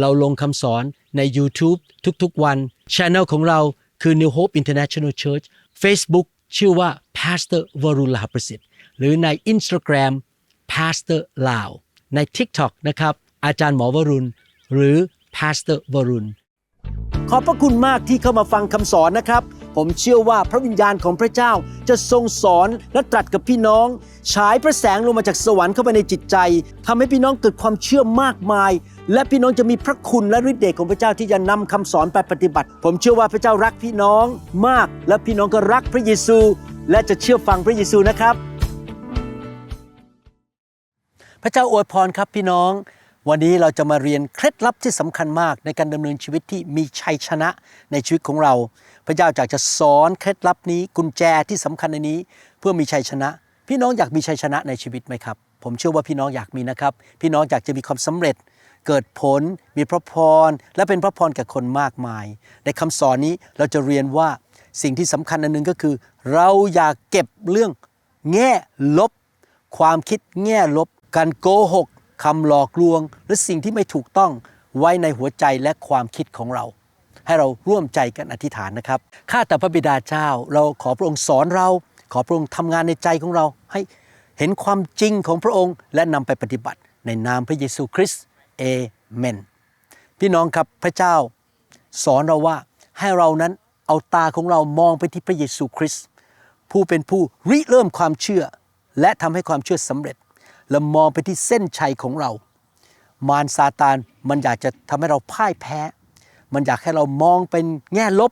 เราลงคำสอนใน YouTube ทุกๆวัน Channel ของเราคือ New Hope International Church Facebook ชื่อว่า Pastor v a r u l a p r a s i t หรือใน Instagram Pastor Lao ใน TikTok นะครับ อาจารย์หมอวรุณ หรือ Pastor วรุณ ขอบพระคุณมากที่เข้ามาฟังคำสอนนะครับ ผมเชื่อว่าพระวิญญาณของพระเจ้าจะทรงสอนและตรัสกับพี่น้อง ฉายพระแสงลงมาจากสวรรค์เข้าไปในจิตใจทำให้พี่น้องเกิดความเชื่อมากมาย และพี่น้องจะมีพระคุณและฤทธิ์เดชของพระเจ้าที่จะนำคำสอนไปปฏิบัติ ผมเชื่อว่าพระเจ้ารักพี่น้องมาก และพี่น้องก็รักพระเยซู และจะเชื่อฟังพระเยซูนะครับ พระเจ้าอวยพรครับพี่น้องวันนี้เราจะมาเรียนเคล็ดลับที่สำคัญมากในการดำเนินชีวิตที่มีชัยชนะในชีวิตของเรา พระเจ้าอยากจะสอนเคล็ดลับนี้กุญแจที่สำคัญในนี้ เพื่อมีชัยชนะ พี่น้องอยากมีชัยชนะในชีวิตไหมครับ ผมเชื่อว่าพี่น้องอยากมีนะครับ พี่น้องอยากจะมีความสำเร็จ เกิดผล มีพระพร และเป็นพระพรแก่คนมากมาย ในคำสอนนี้เราจะเรียนว่าสิ่งที่สำคัญอันหนึ่งก็คือ เราอยากเก็บเรื่องแง่ลบ ความคิดแง่ลบ การโกหกคำหลอกลวงหรือสิ่งที่ไม่ถูกต้องไว้ในหัวใจและความคิดของเรา ให้เราร่วมใจกันอธิษฐานนะครับ ข้าแต่พระบิดาเจ้า เราขอพระองค์สอนเรา ขอพระองค์ทำงานในใจของเราให้เห็นความจริงของพระองค์และนำไปปฏิบัติในนามพระเยซูคริสต์เอเมน พี่น้องครับพระเจ้า สอนเราว่าให้เรานั้นเอาตาของเรามองไปที่พระเยซูคริสต์ผู้เป็นผู้ริเริ่มความเชื่อ และทำให้ความเชื่อสำเร็จ และมองไปที่เส้นชัยของเรา มารซาตานมันอยากจะทำให้เราพ่ายแพ้ มันอยากให้เรามองเป็นแง่ลบ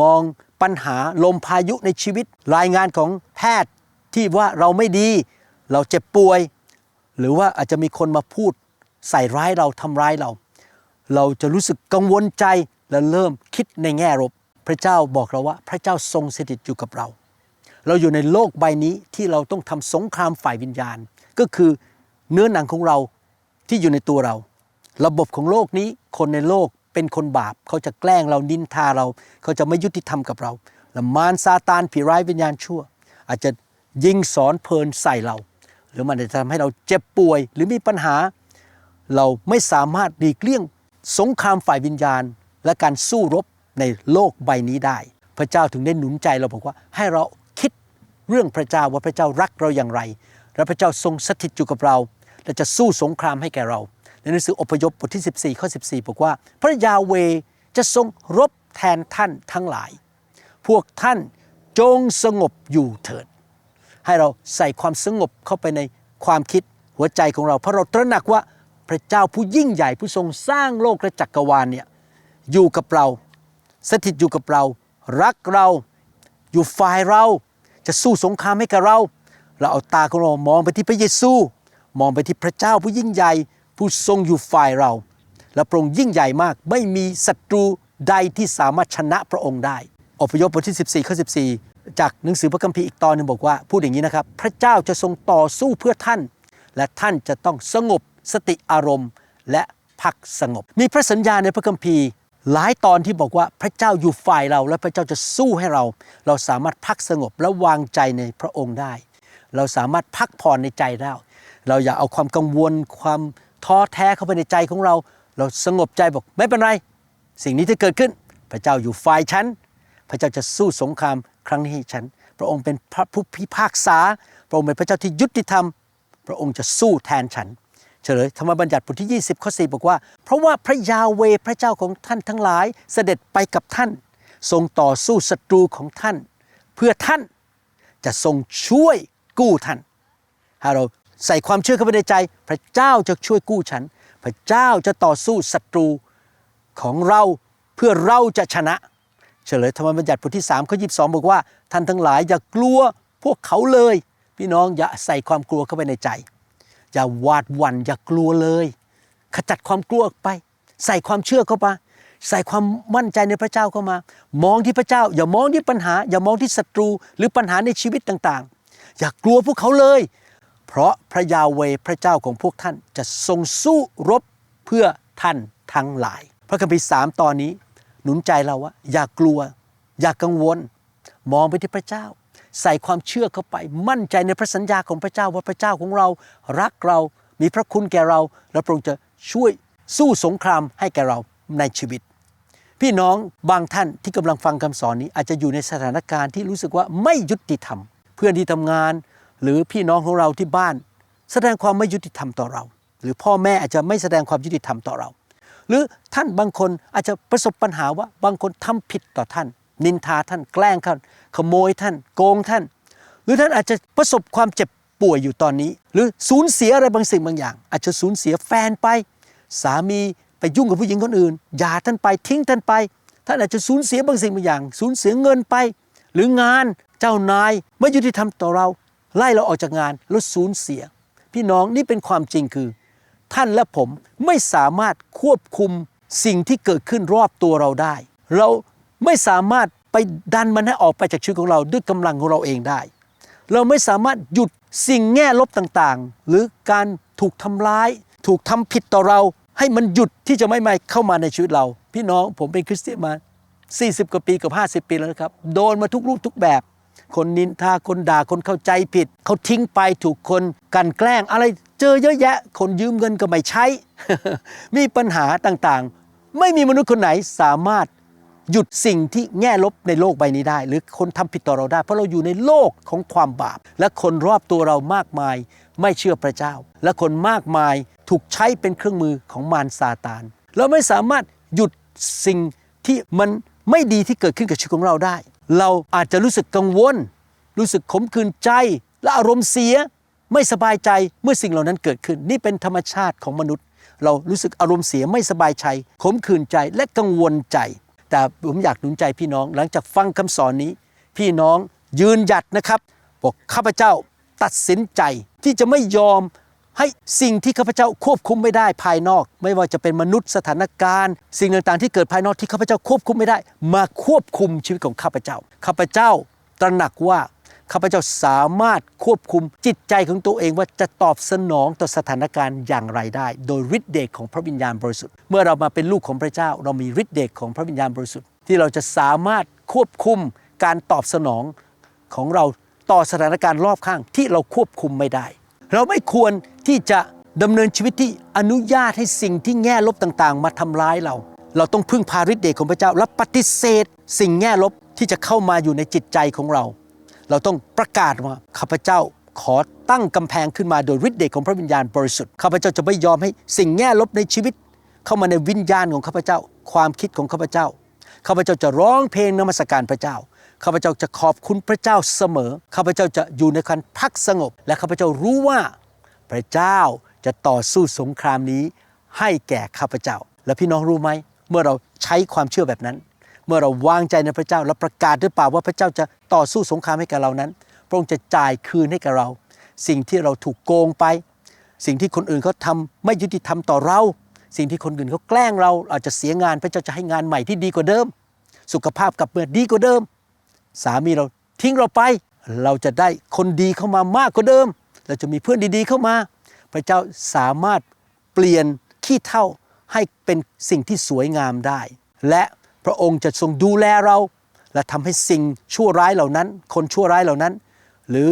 มองปัญหาลมพายุในชีวิต รายงานของแพทย์ที่ว่าเราไม่ดี เราเจ็บป่วย หรือว่าอาจจะมีคนมาพูดใส่ร้ายเราทำร้ายเรา เราจะรู้สึกกังวลใจและเริ่มคิดในแง่ลบ พระเจ้าบอกเราว่าพระเจ้าทรงสถิตอยู่กับเรา เราอยู่ในโลกใบนี้ที่เราต้องทำสงครามฝ่ายวิญญาณ ก็คือเนื้อหนังของเราที่อยู่ในตัวเรา ระบบของโลกนี้คนในโลก เป็นคนบาป เขาจะแกล้งเรานินทาเรา เขาจะไม่ยุติธรรมกับเราละมารซาตานผีร้ายวิญญาณชั่ว อาจจะยิงสอนเพลินใส่เรา หรือมันอาจจะทำให้เราเจ็บป่วยหรือมีปัญหา เราไม่สามารถหลีกเลี่ยงสงครามฝ่ายวิญญาณ และการสู้รบในโลกใบนี้ได้ พระเจ้าถึงได้หนุนใจเราบอกว่าให้เราคิดเรื่องพระเจ้าว่าพระเจ้ารักเราอย่างไร และพระเจ้าทรงสถิตอยู่กับเรา และจะสู้สงครามให้แก่เรา หนังสืออพยพบทที่ 14 ข้อ 14 บอกว่า พระยาเวจะทรงรบแทนท่านทั้งหลาย พวกท่านจงสงบอยู่เถิด ให้เราใส่ความสงบเข้าไปในความคิดหัวใจของเรา เพราะเราตระหนักว่าพระเจ้าผู้ยิ่งใหญ่ผู้ทรงสร้างโลกและจักรวาลเนี่ยอยู่กับเรา สถิตอยู่กับเรา รักเราอยู่ฝ่ายเราจะสู้สงครามให้กับเรา เราเอาตาของเรามองไปที่พระเยซู มองไปที่พระเจ้าผู้ยิ่งใหญ่ ผู้ทรงอยู่ฝ่ายเรา และพระองค์ยิ่งใหญ่มาก ไม่มีศัตรูใดที่สามารถชนะพระองค์ได้ อพยพบทที่ 14ข้อ14 จากหนังสือพระคัมภีร์อีกตอนหนึ่งบอกว่า พูดอย่างนี้นะครับ พระเจ้าจะทรงต่อสู้เพื่อท่าน และท่านจะต้องสงบสติอารมณ์ และพักสงบ มีพระสัญญาในพระคัมภีร์ หลายตอนที่บอกว่าพระเจ้าอยู่ฝ่ายเรา และพระเจ้าจะสู้ให้เรา เราสามารถพักสงบและวางใจในพระองค์ได้ เราสามารถพักผ่อนในใจได้เราอย่าเอาความกังวลความ ท้อแท้เข้าไปในใจของเรา เราสงบใจบอกไม่เป็นไร สิ่งนี้ที่เกิดขึ้น พระเจ้าอยู่ฝ่ายฉัน พระเจ้าจะสู้สงครามครั้งนี้ให้ฉัน พระองค์เป็นพระผู้พิพากษา พระองค์เป็นพระเจ้าที่ยุติธรรม พระองค์จะสู้แทนฉัน เฉลยธรรมบัญญัติบทที่ 20ข้อ4บอกว่า เพราะว่าพระยาเวพระเจ้าของท่านทั้งหลายเสด็จไปกับท่าน ทรงต่อสู้ศัตรูของท่าน เพื่อท่านจะทรงช่วยกู้ท่าน ถ้าเรา ใส่ความเชื่อเข้าไปในใจ พระเจ้าจะช่วยกู้ฉัน พระเจ้าจะต่อสู้ศัตรูของเราเพื่อเราจะชนะ เฉลยธรรมบัญญัติบทที่3ข้อ22 บอกว่า ท่านทั้งหลายอย่ากลัวพวกเขาเลย พี่น้องอย่าใส่ความกลัวเข้าไปในใจ อย่าหวาดหวั่นอย่ากลัวเลย ขจัดความกลัวออกไป ใส่ความเชื่อเข้ามาใส่ความมั่นใจในพระเจ้าเข้ามา มองที่พระเจ้า อย่ามองที่ปัญหา อย่ามองที่ศัตรูหรือปัญหาในชีวิตต่างๆ อย่ากลัวพวกเขาเลย เพราะพระยาเวพระเจ้าของพวกท่านจะทรงสู้รบเพื่อท่านทั้งหลาย พระคัมภีร์สามตอนนี้ หนุนใจเราว่า อย่ากลัว อย่ากังวล มองไปที่พระเจ้า ใส่ความเชื่อเข้าไป มั่นใจในพระสัญญาของพระเจ้าว่าพระเจ้าของเรา รักเรามีพระคุณแก่เรา และพระองค์จะช่วยสู้สงครามให้แก่เราในชีวิต พี่น้องบางท่านที่กำลังฟังคำสอนนี้ อาจจะอยู่ในสถานการณ์ที่รู้สึกว่าไม่ยุติธรรม เพื่อนที่ทำงาน หรือพี่น้องของเราที่บ้าน แสดงความไม่ยุติธรรมต่อเรา หรือพ่อแม่อาจจะไม่แสดงความยุติธรรมต่อเรา หรือท่านบางคนอาจจะประสบปัญหาว่าบางคนทำผิดต่อท่าน นินทาท่านแกล้งท่านขโมยท่าน โกงท่าน หรือท่านอาจจะประสบความเจ็บป่วยอยู่ตอนนี้ หรือสูญเสียอะไรบางสิ่งบางอย่าง อาจจะสูญเสียแฟนไป สามีไปยุ่งกับผู้หญิงคนอื่นหย่าท่านไปทิ้งท่านไป ท่านอาจจะสูญเสียบางสิ่งบางอย่าง สูญเสียเงินไป หรืองานเจ้านายไม่ยุติธรรมต่อเรา ไล่เราออกจากงานแล้วสูญเสีย พี่น้องนี่เป็นความจริงคือ ท่านและผมไม่สามารถควบคุมสิ่งที่เกิดขึ้นรอบตัวเราได้ เราไม่สามารถไปดันมันให้ออกไปจากชีวิตของเราด้วยกำลังของเราเองได้ เราไม่สามารถหยุดสิ่งแง่ลบต่างๆ หรือการถูกทำร้าย ถูกทำผิดต่อเราให้มันหยุดที่จะไม่มาเข้ามาในชีวิตเรา พี่น้องผมเป็นคริสเตียนมา 40 กว่าปีกับ 50 ปีแล้วนะครับ โดนมาทุกรูปทุกแบบ คนนินทาคนด่าคนเข้าใจผิด เขาทิ้งไปถูกคนกันแกล้ง อะไรเจอเยอะแยะ คนยืมเงินก็ไม่ใช้ มีปัญหาต่างๆ ไม่มีมนุษย์คนไหนสามารถหยุดสิ่งที่แง่ลบในโลกใบนี้ได้ หรือคนทำผิดต่อเราได้ เพราะเราอยู่ในโลกของความบาป และคนรอบตัวเรามากมาย ไม่เชื่อพระเจ้า และคนมากมายถูกใช้เป็นเครื่องมือของมารซาตานเราไม่สามารถหยุดสิ่งที่มันไม่ดีที่เกิดขึ้นกับชีวิตของเราได้ เราอาจจะรู้สึกกังวล รู้สึกขมขื่นใจ และอารมณ์เสีย ไม่สบายใจเมื่อสิ่งเหล่านั้นเกิดขึ้น นี่เป็นธรรมชาติของมนุษย์ เรารู้สึกอารมณ์เสียไม่สบายใจ ขมขื่นใจและกังวลใจ แต่ผมอยากหนุนใจพี่น้องหลังจากฟังคำสอนนี้ พี่น้องยืนหยัดนะครับบอกข้าพเจ้าตัดสินใจที่จะไม่ยอม ให้สิ่งที่ข้าพเจ้าควบคุมไม่ได้ภายนอก ไม่ว่าจะเป็นมนุษย์สถานการณ์ สิ่งต่างๆ ที่เกิดภายนอกที่ข้าพเจ้าควบคุมไม่ได้ มาควบคุมชีวิตของข้าพเจ้าข้าพเจ้าตระหนักว่าข้าพเจ้าสามารถควบคุมจิตใจของตัวเองว่าจะตอบสนองต่อสถานการณ์อย่างไรได้ โดยฤทธิเดชของพระวิญญาณบริสุทธิ์เมื่อเรามาเป็นลูกของพระเจ้า เรามีฤทธิเดชของพระวิญญาณบริสุทธิ์ที่เราจะสามารถควบคุมการตอบสนองของเราต่อสถานการณ์รอบข้างที่เราควบคุมไม่ได้ เราไม่ควรที่จะดำเนินชีวิตที่อนุญาตให้สิ่งที่แง่ลบต่างๆ มาทำร้ายเรา เราต้องพึ่งพาฤทธิ์เดชของพระเจ้า และปฏิเสธ สิ่งแง่ลบที่จะเข้ามาอยู่ในจิตใจของเรา เราต้องประกาศว่าข้าพเจ้าขอตั้งกำแพงขึ้นมาโดยฤทธิ์เดชของพระวิญญาณบริสุทธิ์ข้าพเจ้าจะไม่ยอมให้สิ่งแง่ลบในชีวิต เข้ามาในวิญญาณของข้าพเจ้า ความคิดของข้าพเจ้าข้าพเจ้าจะร้องเพลงนมัสการพระเจ้า ข้าพเจ้าจะขอบคุณพระเจ้าเสมอ ข้าพเจ้าจะอยู่ในการพักสงบ และข้าพเจ้ารู้ว่าพระเจ้าจะต่อสู้สงครามนี้ให้แก่ข้าพเจ้า และพี่น้องรู้ไหม เมื่อเราใช้ความเชื่อแบบนั้น เมื่อเราวางใจในพระเจ้าและประกาศด้วยปากว่าพระเจ้าจะต่อสู้สงครามให้กับเรานั้น พระองค์จะจ่ายคืนให้กับเรา สิ่งที่เราถูกโกงไป สิ่งที่คนอื่นเขาทำไม่ยุติธรรมต่อเรา สิ่งที่คนอื่นเขาแกล้งเราอาจจะเสียงาน พระเจ้าจะให้งานใหม่ที่ดีกว่าเดิม สุขภาพกลับเมื่อดีกว่าเดิม สามีเราทิ้งเราไป เราจะได้คนดีเข้ามามากกว่าเดิม เราจะมีเพื่อนดีๆเข้ามา พระเจ้าสามารถเปลี่ยนขี้เท่าให้เป็นสิ่งที่สวยงามได้ และพระองค์จะทรงดูแลเรา และทำให้สิ่งชั่วร้ายเหล่านั้น คนชั่วร้ายเหล่านั้น หรือ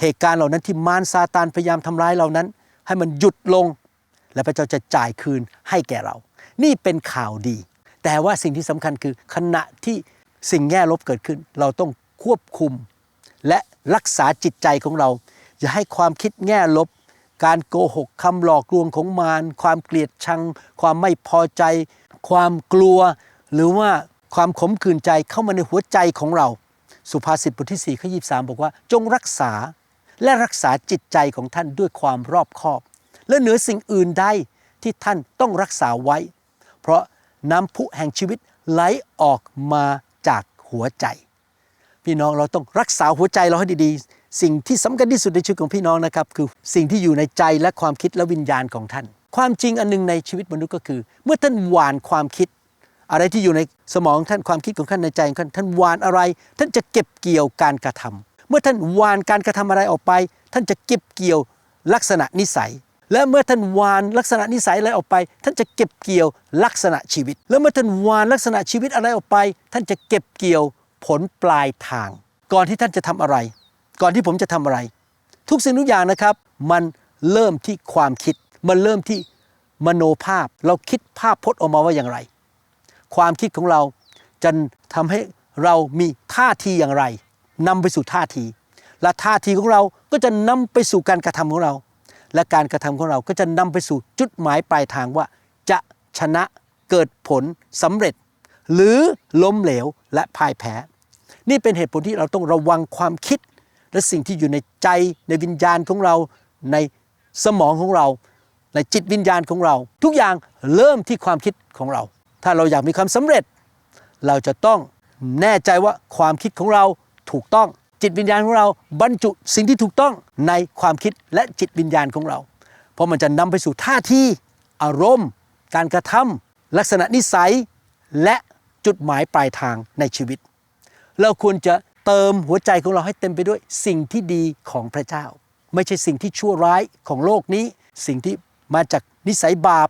เหตุการณ์เหล่านั้นที่มารซาตานพยายามทำร้ายเรานั้น ให้มันหยุดลง และพระเจ้าจะจ่ายคืนให้แก่เรา นี่เป็นข่าวดี แต่ว่าสิ่งที่สำคัญคือขณะที่ สิ่งแง่ลบเกิดขึ้น เราต้องควบคุม และรักษาจิตใจของเรา อย่าให้ความคิดแง่ลบ การโกหกคำหลอกลวงของมารความเกลียดชัง ความไม่พอใจ ความกลัว หรือว่าความขมขื่นใจเข้ามาในหัวใจของเรา สุภาษิตบทที่4ข้อ23 บอกว่า จงรักษาและรักษาจิตใจของท่านด้วยความรอบคอบ และเหนือสิ่งอื่นใดที่ท่านต้องรักษาไว้ เพราะน้ำพุแห่งชีวิตไหลออกมา จากหัวใจ พี่น้องเราต้องรักษาหัวใจเราให้ดีๆ สิ่งที่สำคัญที่สุดในชีวิตของพี่น้องนะครับ คือสิ่งที่อยู่ในใจและความคิดและวิญญาณของท่าน ความจริงอันหนึงในชีวิตมนุษย์ก็คือ เมื่อท่านหวานความคิด อะไรที่อยู่ในสมองท่านความคิดของท่านในใจของท่านท่านหวานอะไร ท่านจะเก็บเกี่ยวการกระทำเมื่อท่านหวานการกระทำอะไรออกไป ท่านจะเก็บเกี่ยวลักษณะนิสัย และเมื่อท่านวานลักษณะนิสัยอะไรออกไป ท่านจะเก็บเกี่ยวลักษณะชีวิต แล้วเมื่อท่านวานลักษณะชีวิตอะไรออกไป ท่านจะเก็บเกี่ยวผลปลายทาง ก่อนที่ท่านจะทำอะไร ก่อนที่ผมจะทำอะไร ทุกสิ่งทุกอย่างนะครับ มันเริ่มที่ความคิด มันเริ่มที่มโนภาพ เราคิดภาพพจน์ออกมาว่าอย่างไร ความคิดของเราจะทำให้เรามีท่าทีอย่างไรนำไปสู่ท่าที และท่าทีของเราก็จะนำไปสู่การกระทำของเรา และการกระทำของเราก็จะนำไปสู่จุดหมายปลายทางว่า จะชนะเกิดผลสำเร็จ หรือล้มเหลวและพ่ายแพ้ นี่เป็นเหตุผลที่เราต้องระวังความคิด และสิ่งที่อยู่ในใจในวิญญาณของเราในสมองของเรา ในจิตวิญญาณของเรา ทุกอย่างเริ่มที่ความคิดของเรา ถ้าเราอยากมีความสำเร็จ เราจะต้องแน่ใจว่าความคิดของเราถูกต้อง จิตวิญญาณของเราบรรจุสิ่งที่ถูกต้องในความคิดและจิตวิญญาณของเรา เพราะมันจะนำไปสู่ท่าทีอารมณ์ การกระทำลักษณะนิสัย และจุดหมายปลายทางในชีวิต เราควรจะเติมหัวใจของเราให้เต็มไปด้วยสิ่งที่ดีของพระเจ้า ไม่ใช่สิ่งที่ชั่วร้ายของโลกนี้ สิ่งที่มาจากนิสัยบาป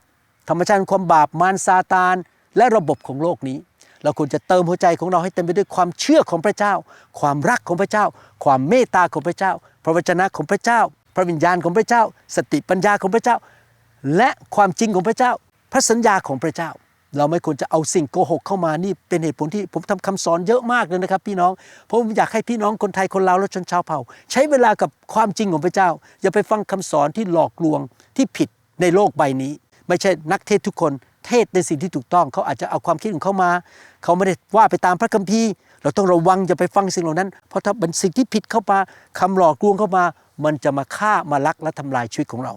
ธรรมชาติความบาปมารซาตาน และระบบของโลกนี้ เราควรจะเติมหัวใจของเราให้เต็มไปด้วยความเชื่อของพระเจ้า ความรักของพระเจ้า ความเมตตาของพระเจ้า พระวจนะของพระเจ้า พระวิญญาณของพระเจ้า สติปัญญาของพระเจ้า และความจริงของพระเจ้า พระสัญญาของพระเจ้า เราไม่ควรจะเอาสิ่งโกหกเข้ามานี่เป็นเหตุผลที่ผมทำคำสอนเยอะมากเลยนะครับ พี่น้องเพราะผมอยากให้พี่น้องคนไทยคนลาวและชนชาวเผ่า ใช้เวลากับความจริงของพระเจ้า อย่าไปฟังคำสอนที่หลอกลวงที่ผิดในโลกใบนี้ ไม่ใช่นักเทศทุกคน เทศในสิ่งที่ถูกต้อง เขาอาจจะเอาความคิดของเขามา เขาไม่ได้ว่าไปตามพระคัมภีร์ เราต้องระวังอย่าไปฟังสิ่งเหล่านั้น เพราะถ้าเป็นสิ่งที่ผิดเข้ามาคำหลอกลวงเข้ามา มันจะมาฆ่ามาลักและทำลายชีวิตของเรา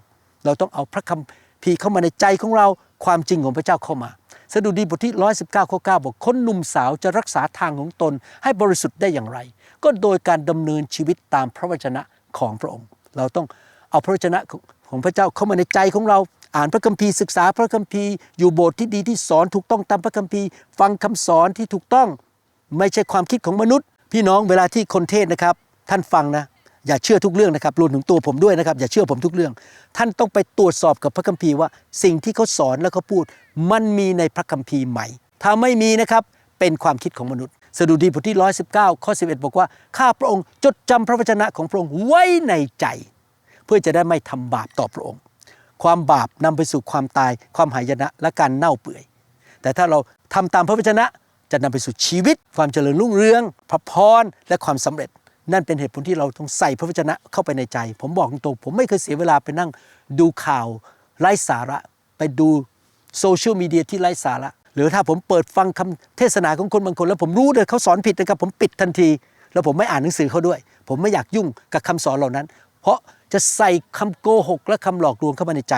เราต้องเอาพระคัมภีร์เข้ามาในใจของเราความจริงของพระเจ้าเข้ามาสดุดีบทที่ 119ข้อ9บอกคนหนุ่มสาวจะรักษาทางของตนให้บริสุทธิ์ได้อย่างไร ก็โดยการดำเนินชีวิตตามพระวจนะของพระองค์ เราต้องเอาพระวจนะของพระเจ้าเข้ามาในใจของเรา อ่านพระคัมภีร์ศึกษาพระคัมภีร์อยู่โบสถ์ที่ดีที่สอนถูกต้องตามพระคัมภีร์ ฟังคำสอนที่ถูกต้อง ไม่ใช่ความคิดของมนุษย์ พี่น้องเวลาที่คนเทศนะครับ ท่านฟังนะอย่าเชื่อทุกเรื่องนะครับรวมถึงตัวผมด้วยนะครับ อย่าเชื่อผมทุกเรื่อง ท่านต้องไปตรวจสอบกับพระคัมภีร์ว่า สิ่งที่เขาสอนแล้วเขาพูด มันมีในพระคัมภีร์ไหมถ้าไม่มีนะครับเป็นความคิดของมนุษย์สดุดีบทที่ 119 ข้อ 11 บอกว่าข้าพระองค์จดจำพระวจนะของพระองค์ไว้ในใจ เพื่อจะได้ไม่ทำบาปต่อพระองค์ ความบาปนำไปสู่ความตาย ความหายนะและการเน่าเปื่อย แต่ถ้าเราทำตามพระวจนะจะนำไปสู่ชีวิต ความเจริญรุ่งเรือง พระพรและความสำเร็จ นั่นเป็นเหตุผลที่เราต้องใส่พระวจนะเข้าไปในใจ ผมบอกตรงผมไม่เคยเสียเวลาไปนั่งดูข่าวไร้สาระ ไปดูโซเชียลมีเดียที่ไร้สาระ หรือถ้าผมเปิดฟังคำเทศนาของคนบางคน แล้วผมรู้เลยเขาสอนผิดนะครับผมปิดทันที แล้วผมไม่อ่านหนังสือเขาด้วย ผมไม่อยากยุ่งกับคำสอนเหล่านั้น เพราะจะใส่คำโกหกและคำหลอกลวงเข้ามาในใจ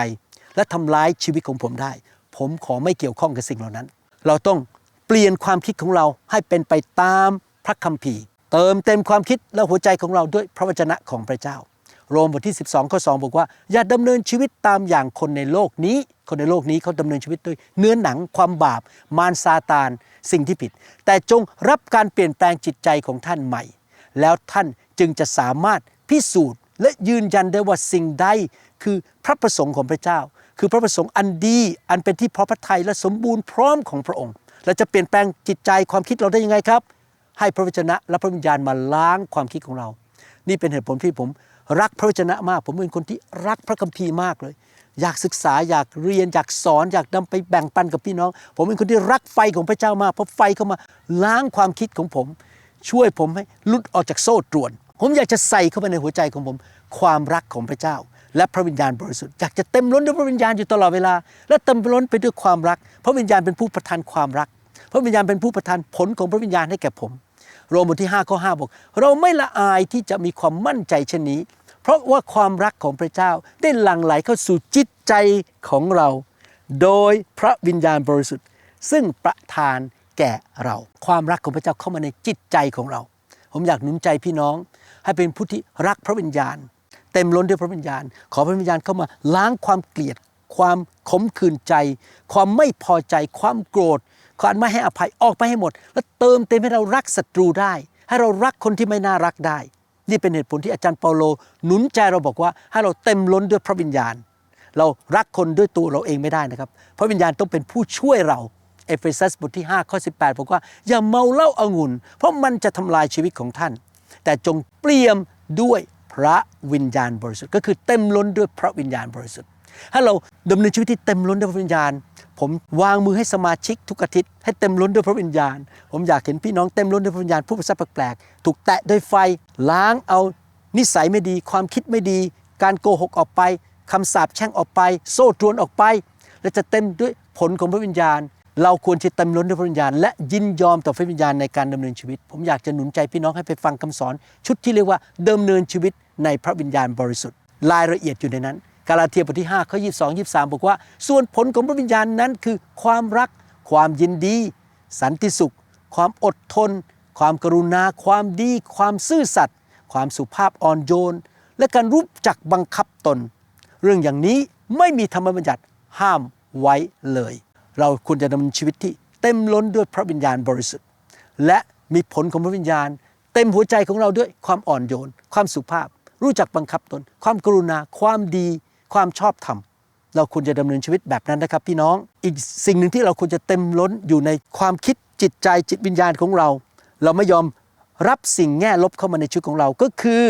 และทำร้ายชีวิตของผมได้ ผมขอไม่เกี่ยวข้องกับสิ่งเหล่านั้น เราต้องเปลี่ยนความคิดของเราให้เป็นไปตามพระคัมภีร์ เติมเต็มความคิดและหัวใจของเราด้วยพระวจนะของพระเจ้า โรมบทที่ 12ข้อ2บอกว่า อย่าดำเนินชีวิตตามอย่างคนในโลกนี้ คนในโลกนี้เขาดำเนินชีวิตด้วยเนื้อหนังความบาป มารซาตาน สิ่งที่ผิด แต่จงรับการเปลี่ยนแปลงจิตใจของท่านใหม่ แล้วท่านจึงจะสามารถพิสูจน์ และยืนยันได้ว่าสิ่งใดคือพระประสงค์ของพระเจ้า คือพระประสงค์อันดีอันเป็นที่พอพระทัยและสมบูรณ์พร้อมของพระองค์เราจะเปลี่ยนแปลงจิตใจความคิดเราได้ยังไงครับ ให้พระวจนะและพระวิญญาณมาล้างความคิดของเรา นี่เป็นเหตุผลที่ผมรักพระวจนะมาก ผมเป็นคนที่รักพระคัมภีร์มากเลย อยากศึกษาอยากเรียนอยากสอนอยากนำไปแบ่งปันกับพี่น้อง ผมเป็นคนที่รักไฟของพระเจ้ามากเพราะไฟเข้ามาล้างความคิดของผม ช่วยผมให้ลุดออกจากโซ่ตรวน ผมอยากจะใส่เข้าไปในหัวใจของผม ความรักของพระเจ้า และพระวิญญาณบริสุทธิ์อยากจะเต็มล้นด้วยพระวิญญาณอยู่ตลอดเวลา และเต็มล้นไปด้วยความรัก พระวิญญาณเป็นผู้ประทานความรัก พระวิญญาณเป็นผู้ประทานผลของพระวิญญาณให้แก่ผม โรมบทที่5ข้อ5บอกเราไม่ละอายที่จะมีความมั่นใจเช่นนี้ เพราะว่าความรักของพระเจ้าได้หลั่งไหลเข้าสู่จิตใจของเรา โดยพระวิญญาณบริสุทธิ์ ซึ่งประทานแก่เรา ความรักของพระเจ้าเข้ามาในจิตใจของเรา ผมอยากหนุนใจพี่น้อง ให้เป็นผู้ที่รักพระวิญญาณ เต็มล้นด้วยพระวิญญาณ ขอพระวิญญาณเข้ามาล้างความเกลียด ความขมขื่นใจ ความไม่พอใจ ความโกรธความไม่ให้อภัยออกไปให้หมด แล้วเติมเต็มให้เรารักศัตรูได้ ให้เรารักคนที่ไม่น่ารักได้ นี่เป็นเหตุผลที่อาจารย์เปาโลหนุนใจเราบอกว่าให้เราเต็มล้นด้วยพระวิญญาณ เรารักคนด้วยตัวเราเองไม่ได้นะครับ พระวิญญาณต้องเป็นผู้ช่วยเราเอเฟซัสบทที่5ข้อ18บอกว่าอย่าเมาเหล้าอางุ่นเพราะมันจะทำลายชีวิตของท่าน แต่จงเปลี่ยมด้วยพระวิญญาณบริสุทธิ์ ก็คือเต็มล้นด้วยพระวิญญาณบริสุทธิ์ถ้าเราดำเนินชีวิตที่เต็มล้นด้วยพระวิญญาณ ผมวางมือให้สมาชิกทุกอาทิตย์ให้เต็มล้นด้วยพระวิญญาณ ผมอยากเห็นพี่น้องเต็มล้นด้วยพระวิญญาณผู้ประสาทแปลกๆถูกแตะด้วยไฟล้างเอานิสัยไม่ดี ความคิดไม่ดี การโกหกออกไปคำสาปแช่งออกไป โซ่ตรวนออกไป และจะเต็มด้วยผลของพระวิญญาณ เราควรจะเต็มล้นด้วยพระวิญญาณ และยินยอมต่อพระวิญญาณในการดำเนินชีวิต ผมอยากจะหนุนใจพี่น้องให้ไปฟังคำสอน ชุดที่เรียกว่าดำเนินชีวิตในพระวิญญาณบริสุทธิ์ รายละเอียดอยู่ในนั้น กาลาเทียบทที่5ข้อ22 23 บอกว่า ส่วนผลของพระวิญญาณนั้นคือความรัก ความยินดี สันติสุข ความอดทน ความกรุณา ความดี ความซื่อสัตย์ความสุภาพอ่อนโยน และการรู้จักบังคับตน เรื่องอย่างนี้ไม่มีธรรมบัญญัติห้ามไว้เลย เราควรจะดำเนินชีวิตที่เต็มล้นด้วยพระวิญญาณบริสุทธิ์ และมีผลของพระวิญญาณ เต็มหัวใจของเราด้วยความอ่อนโยน ความสุภาพ รู้จักบังคับตน ความกรุณา ความดี ความชอบธรรม เราควรจะดำเนินชีวิตแบบนั้นนะครับ พี่น้อง อีกสิ่งหนึ่งที่เราควรจะเต็มล้นอยู่ในความคิดจิตใจจิตวิญญาณของเรา เราไม่ยอมรับสิ่งแง่ลบเข้ามาในชีวิตของเรา ก็คือ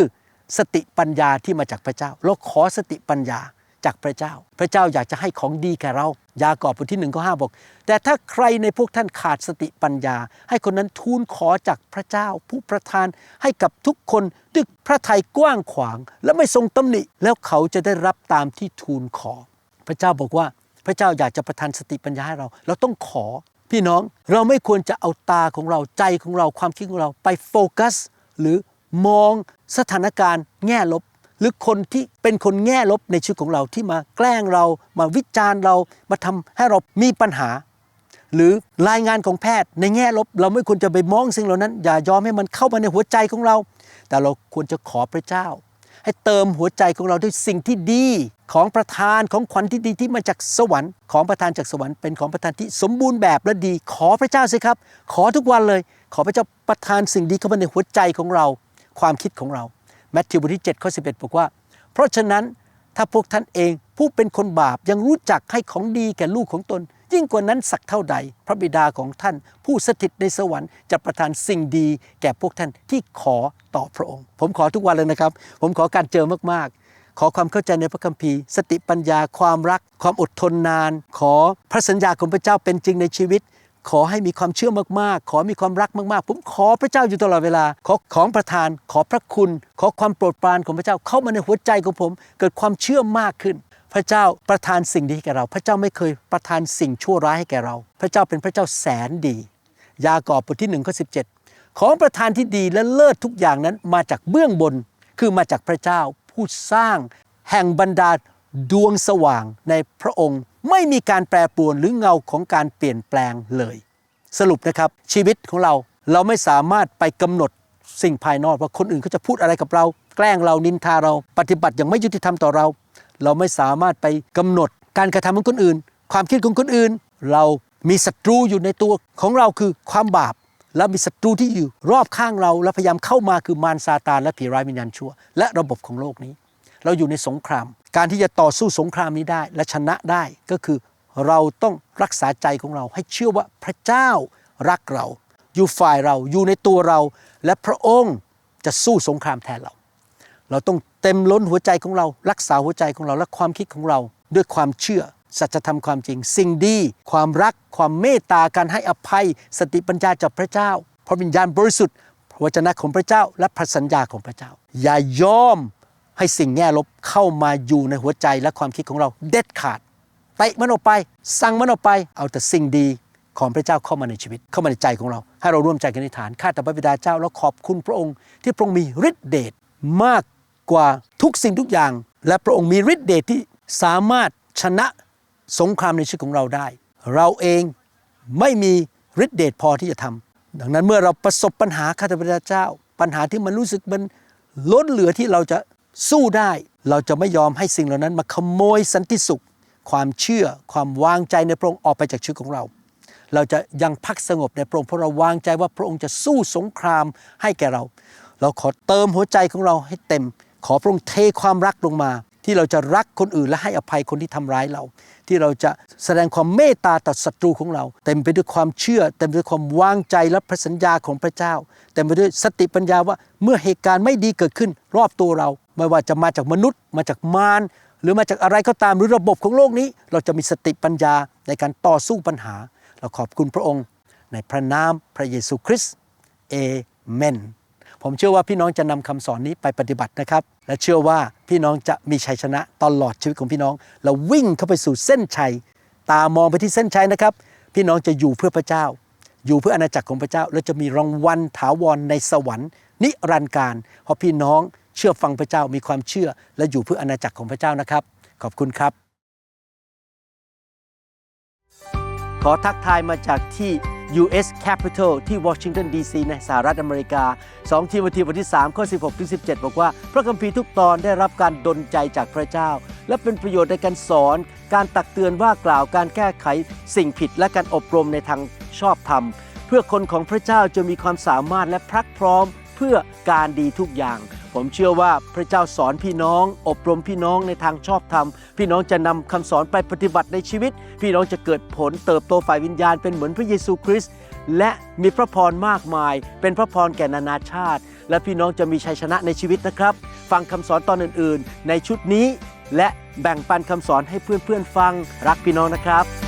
สติปัญญาที่มาจากพระเจ้า เราขอสติปัญญา จากพระเจ้า พระเจ้าอยากจะให้ของดีแก่เรา ยากอบบทที่หนึ่งข้อห้าบอก แต่ถ้าใครในพวกท่านขาดสติปัญญา ให้คนนั้นทูลขอจากพระเจ้า ผู้ประทานให้กับทุกคนด้วยพระทัยกว้างขวาง และไม่ทรงตำหนิ แล้วเขาจะได้รับตามที่ทูลขอ พระเจ้าบอกว่าพระเจ้าอยากจะประทานสติปัญญาให้เรา เราต้องขอ พี่น้องเราไม่ควรจะเอาตาของเราใจของเราความคิดของเราไปโฟกัส หรือมองสถานการณ์แง่ลบ หรือคนที่เป็นคนแง่ลบในชีวิตของเราที่มาแกล้งเรามาวิจารณ์เรามาทำให้เรามีปัญหา หรือรายงานของแพทย์ในแง่ลบ เราไม่ควรจะไปมองสิ่งเหล่านั้น อย่ายอมให้มันเข้ามาในหัวใจของเรา แต่เราควรจะขอพระเจ้า ให้เติมหัวใจของเราด้วยสิ่งที่ดีของประทานของขวัญที่ดีที่มาจากสวรรค์ของประทานจากสวรรค์เป็นของประทานที่สมบูรณ์แบบและดี ขอพระเจ้าสิครับ ขอทุกวันเลย ขอพระเจ้าประทานสิ่งดีเข้ามาในหัวใจของเรา ความคิดของเรา แมทธิวบทที่7ข้อ11 บอกว่า เพราะฉะนั้นถ้าพวกท่านเองผู้เป็นคนบาปยังรู้จักให้ของดีแก่ลูกของตน ยิ่งกว่านั้นสักเท่าใด พระบิดาของท่านผู้สถิตในสวรรค์จะประทานสิ่งดีแก่พวกท่านที่ขอต่อพระองค์ ผมขอทุกวันเลยนะครับ ผมขอการเจอมากๆ ขอความเข้าใจในพระคัมภีร์ สติปัญญาความรัก ความอดทนนาน ขอพระสัญญาของพระเจ้าเป็นจริงในชีวิต ขอให้มีความเชื่อมากๆ ขอมีความรักมากๆ ผมขอพระเจ้าอยู่ตลอดเวลา ขอของประทาน ขอพระคุณ ขอความโปรดปรานของพระเจ้าเข้ามาในหัวใจของผม เกิดความเชื่อมากขึ้น พระเจ้าประทานสิ่งดีให้แก่เรา พระเจ้าไม่เคยประทานสิ่งชั่วร้ายให้แก่เรา พระเจ้าเป็นพระเจ้าแสนดี ยากอบบทที่หนึ่งข้อสิของประทานที่ดีและเลิศทุกอย่างนั้นมาจากเบื้องบน คือมาจากพระเจ้าผู้สร้างแห่งบรรดาดวงสว่างในพระองค์ ไม่มีการแปรปรวนหรือเงาของการเปลี่ยนแปลงเลย สรุปนะครับชีวิตของเราเราไม่สามารถไปกำหนดสิ่งภายนอกว่าคนอื่นเขาจะพูดอะไรกับเรา แกล้งเรานินทาเรา ปฏิบัติอย่างไม่ยุติธรรมต่อเรา เราไม่สามารถไปกำหนดการกระทำของคนอื่น ความคิดของคนอื่น เรามีศัตรูอยู่ในตัวของเราคือความบาป แล้วมีศัตรูที่อยู่รอบข้างเราและพยายามเข้ามาคือมารซาตานและผีร้ายวิญญาณชั่ว และระบบของโลกนี้ เราอยู่ในสงคราม การที่จะต่อสู้สงครามนี้ได้และชนะได้ก็คือเราต้องรักษาใจของเราให้เชื่อว่าพระเจ้ารักเรา อยู่ฝ่ายเราอยู่ในตัวเรา และพระองค์จะสู้สงครามแทนเรา เราต้องเต็มล้นหัวใจของเรา รักษาหัวใจของเราและความคิดของเรา ด้วยความเชื่อสัจธรรมความจริง สิ่งดี ความรัก ความเมตตาการให้อภัย สติปัญญาจากพระเจ้าพระวิญญาณบริสุทธิ์พระวจนะของพระเจ้า และพระสัญญาของพระเจ้า อย่ายอม ให้สิ่งแง่ลบเข้ามาอยู่ในหัวใจและความคิดของเราเด็ดขาดเตะมันออกไป สั่งมันออกไป เอาแต่สิ่งดีของพระเจ้าเข้ามาในชีวิต เข้ามาในใจของเรา ให้เราร่วมใจกันในฐานข้าแต่พระบิดาเจ้าแล้วขอบคุณพระองค์ ที่พระองค์มีฤทธิเดชมากกว่าทุกสิ่งทุกอย่าง และพระองค์มีฤทธิเดชที่สามารถชนะสงครามในชีวิตของเราได้ เราเองไม่มีฤทธิเดชพอที่จะทำดังนั้นเมื่อเราประสบปัญหาข้าแต่พระบิดาเจ้า ปัญหาที่มันรู้สึกมันล้นเหลือที่เราจะ สู้ได้เราจะไม่ยอมให้สิ่งเหล่านั้นมาขโมยสันติสุข ความเชื่อความวางใจในพระองค์ออกไปจากชีวิตของเรา เราจะยังพักสงบในพระองค์เพราะเราวางใจว่าพระองค์จะสู้สงครามให้แก่เรา เราขอเติมหัวใจของเราให้เต็ม ขอพระองค์เทความรักลงมา ที่เราจะรักคนอื่นและให้อภัยคนที่ทำร้ายเรา ที่เราจะแสดงความเมตตาต่อศัตรูของเรา เต็มไปด้วยความเชื่อ เต็มไปด้วยความวางใจและพระสัญญาของพระเจ้า เต็มไปด้วยสติปัญญาว่าเมื่อเหตุการณ์ไม่ดีเกิดขึ้นรอบตัวเรา ไม่ว่าจะมาจากมนุษย์ มาจากมารหรือมาจากอะไรก็ตามหรือระบบของโลกนี้ เราจะมีสติปัญญาในการต่อสู้ปัญหา เราขอบคุณพระองค์ ในพระนามพระเยซูคริสต์เอเมนผมเชื่อว่าพี่น้องจะนำคำสอนนี้ไปปฏิบัตินะครับ และเชื่อว่าพี่น้องจะมีชัยชนะตลอดชีวิตของพี่น้อง เราวิ่งเข้าไปสู่เส้นชัย ตามองไปที่เส้นชัยนะครับ พี่น้องจะอยู่เพื่อพระเจ้า อยู่เพื่ออาณาจักรของพระเจ้า และจะมีรางวัลถาวรในสวรรค์ นิรันดร์การเพราะพี่น้อง เชื่อฟังพระเจ้ามีความเชื่อ และอยู่เพื่ออาณาจักรของพระเจ้านะครับ ขอบคุณครับ ขอทักทายมาจากที่ US Capitol ที่ Washington DC ในสหรัฐอเมริกา 2 ทีโมธีบทที่ 3 ข้อ 16 ถึง 17 บอกว่า พระคัมภีร์ทุกตอนได้รับการดลใจจากพระเจ้า และเป็นประโยชน์ในการสอน การตักเตือนว่ากล่าวการแก้ไขสิ่งผิดและการอบรมในทางชอบธรรม เพื่อคนของพระเจ้าจะมีความสามารถและพรักพร้อมเพื่อการดีทุกอย่าง ผมเชื่อว่าพระเจ้าสอนพี่น้อง อบรมพี่น้องในทางชอบธรรม พี่น้องจะนำคำสอนไปปฏิบัติในชีวิต พี่น้องจะเกิดผลเติบโตฝ่ายวิญญาณเป็นเหมือนพระเยซูคริสต์และมีพระพรมากมาย เป็นพระพรแก่นานาชาติ และพี่น้องจะมีชัยชนะในชีวิตนะครับ ฟังคำสอนตอนอื่น ๆ ในชุดนี้ และแบ่งปันคำสอนให้เพื่อนๆฟังรักพี่น้องนะครับ